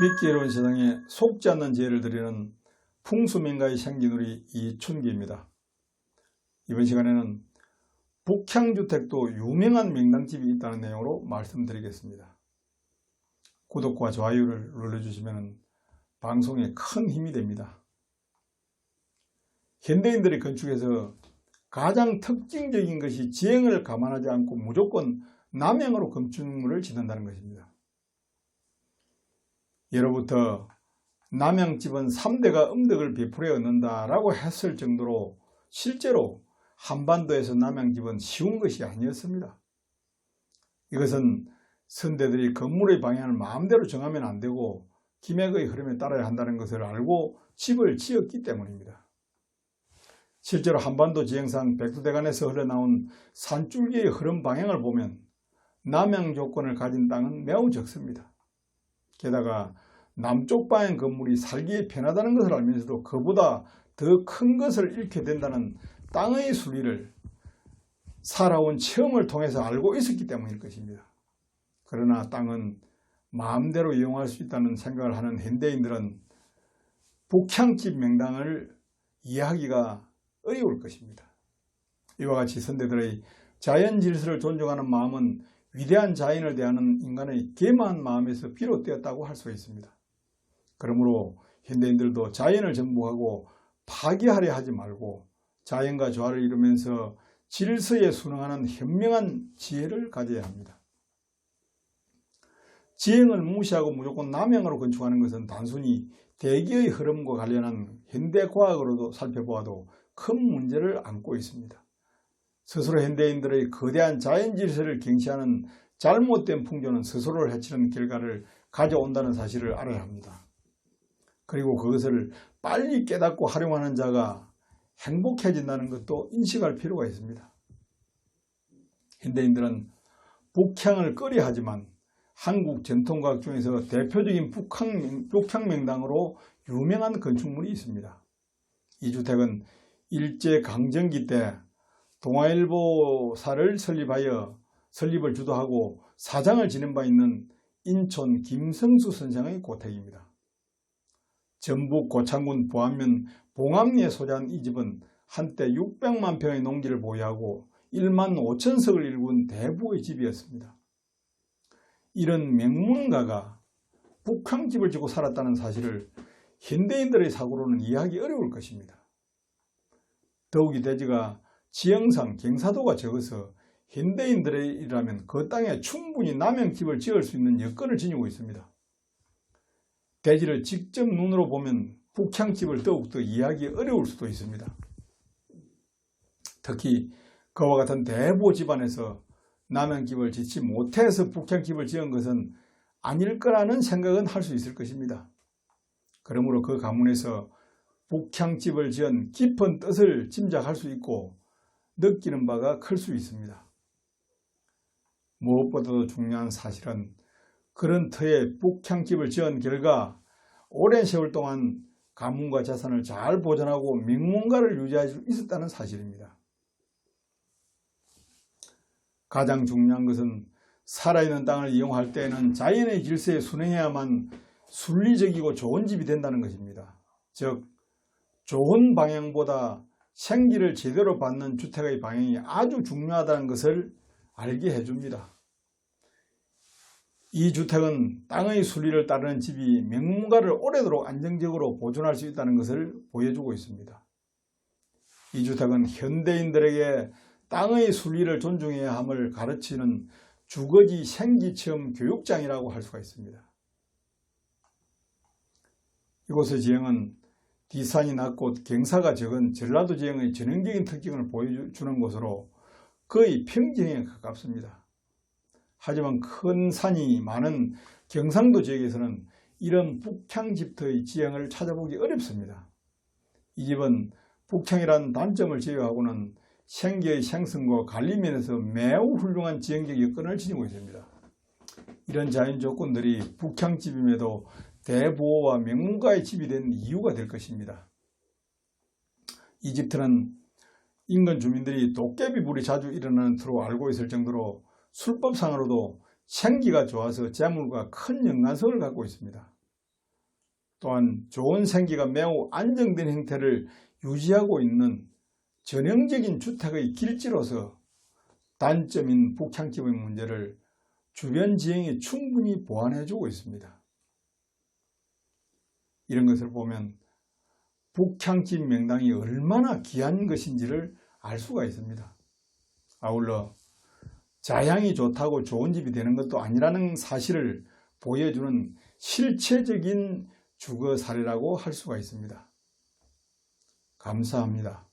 믿기 어려운 세상에 속지 않는 지혜를 드리는 풍수민가의 생기누리 이춘기입니다. 이번 시간에는 북향주택도 유명한 명당집이 있다는 내용으로 말씀드리겠습니다. 구독과 좋아요를 눌러주시면 방송에 큰 힘이 됩니다. 현대인들의 건축에서 가장 특징적인 것이 지형을 감안하지 않고 무조건 남향으로 건축물을 짓는다는 것입니다. 예로부터 남양집은 3대가 음덕을 베풀어 얻는다라고 했을 정도로 실제로 한반도에서 남양집은 쉬운 것이 아니었습니다. 이것은 선대들이 건물의 방향을 마음대로 정하면 안 되고 기맥의 흐름에 따라야 한다는 것을 알고 집을 지었기 때문입니다. 실제로 한반도 지형상 백두대간에서 흘러나온 산줄기의 흐름 방향을 보면 남양 조건을 가진 땅은 매우 적습니다. 게다가 남쪽 방향 건물이 살기에 편하다는 것을 알면서도 그보다 더 큰 것을 잃게 된다는 땅의 순리를 살아온 체험을 통해서 알고 있었기 때문일 것입니다. 그러나 땅은 마음대로 이용할 수 있다는 생각을 하는 현대인들은 북향집 명당을 이해하기가 어려울 것입니다. 이와 같이 선대들의 자연 질서를 존중하는 마음은 위대한 자연을 대하는 인간의 개만 마음에서 비롯되었다고 할 수 있습니다. 그러므로 현대인들도 자연을 정복하고 파괴하려 하지 말고 자연과 조화를 이루면서 질서에 순응하는 현명한 지혜를 가져야 합니다. 지형을 무시하고 무조건 남향으로 건축하는 것은 단순히 대기의 흐름과 관련한 현대과학으로도 살펴보아도 큰 문제를 안고 있습니다. 스스로 현대인들의 거대한 자연 질서를 경시하는 잘못된 풍조는 스스로를 해치는 결과를 가져온다는 사실을 알아야 합니다. 그리고 그것을 빨리 깨닫고 활용하는 자가 행복해진다는 것도 인식할 필요가 있습니다. 현대인들은 북향을 꺼려하지만 한국 전통과학 중에서 대표적인 북향, 북향명당으로 유명한 건축물이 있습니다. 이 주택은 일제강점기 때 동아일보사를 설립하여 설립을 주도하고 사장을 지낸 바 있는 인천 김성수 선생의 고택입니다. 전북 고창군 보안면 봉암리에 소재한 이 집은 한때 600만 평의 농지를 보유하고 1만 5천석을 일군 대부의 집이었습니다. 이런 명문가가 북한집을 지고 살았다는 사실을 현대인들의 사고로는 이해하기 어려울 것입니다. 더욱이 대지가 지형상 경사도가 적어서 현대인들이라면 그 땅에 충분히 남양집을 지을 수 있는 여건을 지니고 있습니다. 대지를 직접 눈으로 보면 북향집을 더욱더 이해하기 어려울 수도 있습니다. 특히 그와 같은 대보 집안에서 남양집을 짓지 못해서 북향집을 지은 것은 아닐 거라는 생각은 할 수 있을 것입니다. 그러므로 그 가문에서 북향집을 지은 깊은 뜻을 짐작할 수 있고 느끼는 바가 클 수 있습니다. 무엇보다도 중요한 사실은 그런 터에 북향집을 지은 결과 오랜 세월 동안 가문과 재산을 잘 보존하고 명문가를 유지할 수 있었다는 사실입니다. 가장 중요한 것은 살아있는 땅을 이용할 때에는 자연의 질서에 순응해야만 순리적이고 좋은 집이 된다는 것입니다. 즉 좋은 방향보다 생기를 제대로 받는 주택의 방향이 아주 중요하다는 것을 알게 해줍니다. 이 주택은 땅의 순리를 따르는 집이 명문가를 오래도록 안정적으로 보존할 수 있다는 것을 보여주고 있습니다. 이 주택은 현대인들에게 땅의 순리를 존중해야 함을 가르치는 주거지 생기체험 교육장이라고 할 수가 있습니다. 이곳의 지형은 디산이 낮고 경사가 적은 전라도 지형의 전형적인 특징을 보여주는 곳으로 거의 평지에 가깝습니다. 하지만 큰 산이 많은 경상도 지역에서는 이런 북향집터의 지형을 찾아보기 어렵습니다. 이 집은 북향이란 단점을 제외하고는 생계의 생성과 관리 면에서 매우 훌륭한 지형적 여건을 지니고 있습니다. 이런 자연 조건들이 북향집임에도 대보호와 명문가의 집이 된 이유가 될 것입니다. 이집트는 인근 주민들이 도깨비 불이 자주 일어나는 터로 알고 있을 정도로 술법상으로도 생기가 좋아서 재물과 큰 영란성을 갖고 있습니다. 또한 좋은 생계가 매우 안정된 형태를 유지하고 있는 전형적인 주택의 길지로서 단점인 북향집의 문제를 주변 지형이 충분히 보완해주고 있습니다. 이런 것을 보면 북향집 명당이 얼마나 귀한 것인지를 알 수가 있습니다. 아울러 자향이 좋다고 좋은 집이 되는 것도 아니라는 사실을 보여주는 실체적인 주거 사례라고 할 수가 있습니다. 감사합니다.